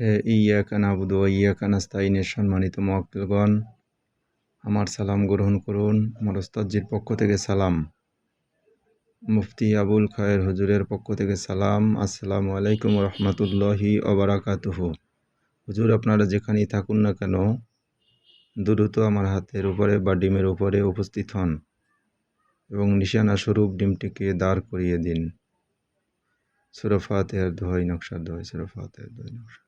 হে নাস্তাইনের সম্মানিত মক্কেলগণ আমার সালাম গ্রহণ করুন আমার ওস্তাদজির পক্ষ থেকে সালাম। মুফতি আবুল খায়ের হুজুরের পক্ষ থেকে সালাম। আসসালামু আলাইকুম রহমতুল্লাহি অবরাকাতুহু হুজুর, আপনারা যেখানেই থাকুন না কেন, দ্রুত আমার হাতের উপরে বা ডিমের উপরে উপস্থিত হন এবং নিশানা স্বরূপ ডিমটিকে দাঁড় করিয়ে দিন। সুরফাতের দোহাই নকশার দোহাই সুরফাতের দোহাই নকশার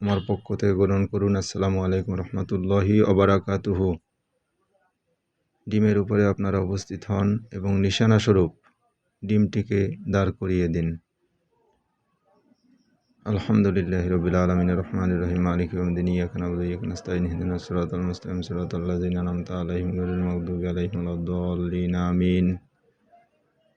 আমার পক্ষ থেকে গ্রহণ করুন। আসসালামু আলাইকুম রহমতুল্লাহি অবরাকাতুহু ডিমের উপরে আপনারা উপস্থিত হন এবং নিশানা স্বরূপ ডিমটিকে দাঁড় করিয়ে দিন। আলহামদুলিল্লাহ রবিল আলমিন রহমান রহিম ইয়াকান আস্তাইন হিদিনা সিরাতাল মুস্তাকিম, সিরাতাল লাযিনা আনআমতা আলাইহিম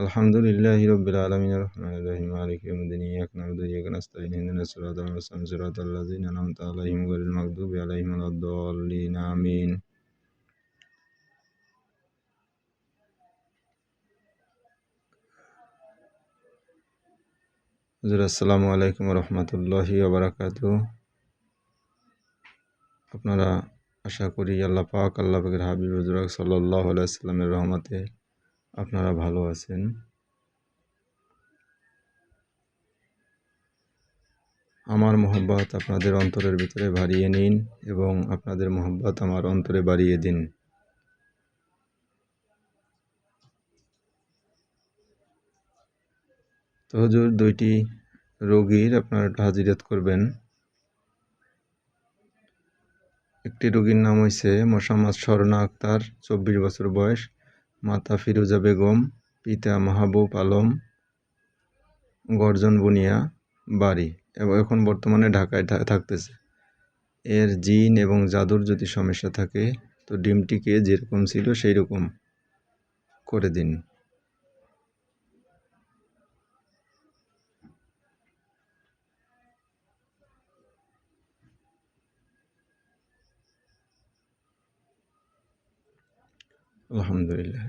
আলহামদুলিল্লাহি রব্বিল আলামিন রহমানির রহিম ইয়াউমিদ্দিন, ইয়াকা না'বুদু, ইয়াকা নাস্তাইন ইহদিনাস সিরাতাল মুস্তাকিম, সিরাতাল লাযিনা আন'আমতা আলাইহিম গায়রিল মাগদুবি আলাইহিম ওয়ালাদ-দাল্লিন, আমিন। আসসালামু আলাইকুম রহমতুল্লাহি ওবরাকাতু আপনারা আশা করি আল্লাহ পাক, আল্লাহ পাকের হাবিব হুজুর সাল্লাহ আলাইসাল্লামের রহমতে আপনারা ভালো আছেন। আমার মোহব্বত আপনাদের অন্তরের ভিতরে বাড়িয়ে নিন এবং আপনাদের মোহব্বত আমার অন্তরে বাড়িয়ে দিন। তো দুইটি রোগীর আপনারা হাজিরাত করবেন। একটি রোগীর নাম হয়েছে মোসাম্মদ স্বর্ণা আক্তার, চব্বিশ বছর বয়স। মাতা ফিরোজা বেগম, পিতা মাহবুব আলম, গর্জন বুনিয়া, বাড়ি এবং এখন বর্তমানে ঢাকায় থাকতেছে। এর জিন এবং জাদুর যদি সমস্যা থাকে, তো ডিমটিকে যেরকম ছিল সেই রকম করে দিন। আলহামদুলিল্লাহ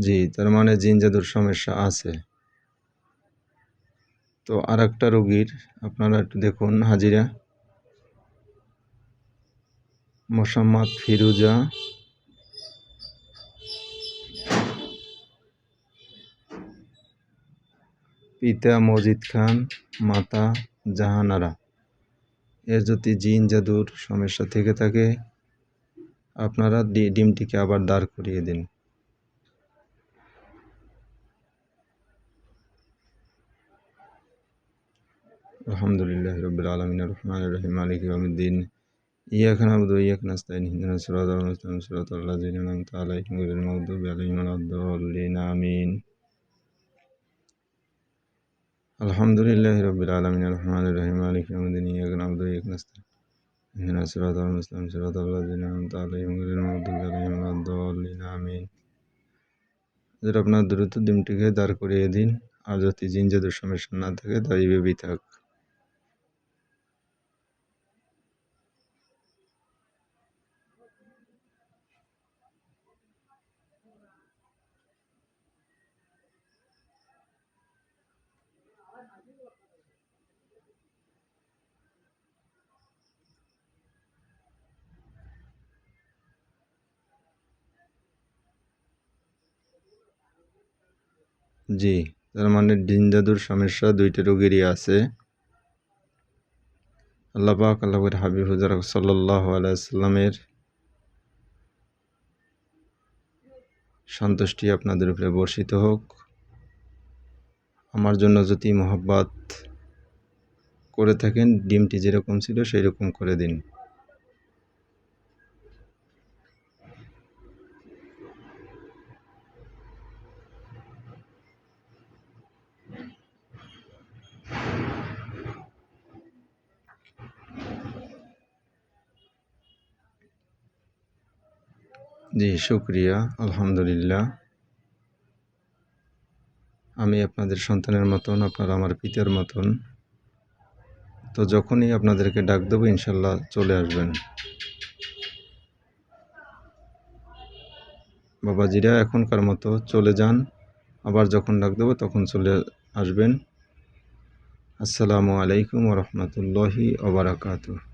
জি, তার মানে জিন জাদুর সমস্যা আছে। তো আর একটা রোগীর, আপনারা একটু দেখুন, হাজিরা। মোসাম্মদ ফিরুজা। পিতা মজিদ খান, মাতা জাহানারা। এর যদি জিন জাদুর সমস্যা থেকে থাকে। আপনারা ডিমটিকে আবার দাঁড় করিয়ে দিন। আলহামদুলিল্লাহ রবিল আলমিন রহমান রহিম মালিক ইয়মুদ্দিন ইয়াক নাবুদু ইয়াক নাস্তাইন হিদিনা সিরাতাল মুস্তাকিম সিরাতাল লাযিনা আন'আমতা আলাইহিম গায়রিল মাগদুবি আলাইহিম ওয়ালাদ-দাল্লিন আমিন আলহামদুলিল্লাহ রবিল আলমিন রহমান রহিম মালিক ইয়মুদ্দিন ইয়াক নাবুদু ইয়াক নাস্তাইন ইহদিনা সিরাতাল মুস্তাকিম সিরাতাল লাযিনা আন'আমতা আলাইহিম গায়রিল মাগদুবি আলাইহিম ওয়ালাদ-দাল্লিন আমিন যেটা আপনার দ্রুত ডিমটিকে দাঁড় করিয়ে দিন আর যদি জিন জাদুর সমস্যা না থাকে তাই ভেবেই থাক। জি, তার মানে ডিন সমস্যা, দুইটা রোগীরই আছে। আল্লাহ পাক আল্লাহর হাবিব হুজার সাল্লাহ সন্তুষ্টি আপনাদের উপরে বর্ষিত হোক। আমার জন্য যদি মোহাব্বাত করে থাকেন, ডিমটি যেরকম ছিল সেই রকম করে দিন। জি, শুক্রিয়া, আলহামদুলিল্লাহ। আমি আপনাদের সন্তানের মতন, আপনারা আমার পিতার মতন। তো যখনই আপনাদেরকে ডাক দেবো, ইনশাল্লাহ চলে আসবেন। বাবাজিরা এখনকার মতো চলে যান। আবার যখন ডাক দেবো, তখন চলে আসবেন। আসসালামু আলাইকুম রহমতুল্লাহি ওবরাকাতু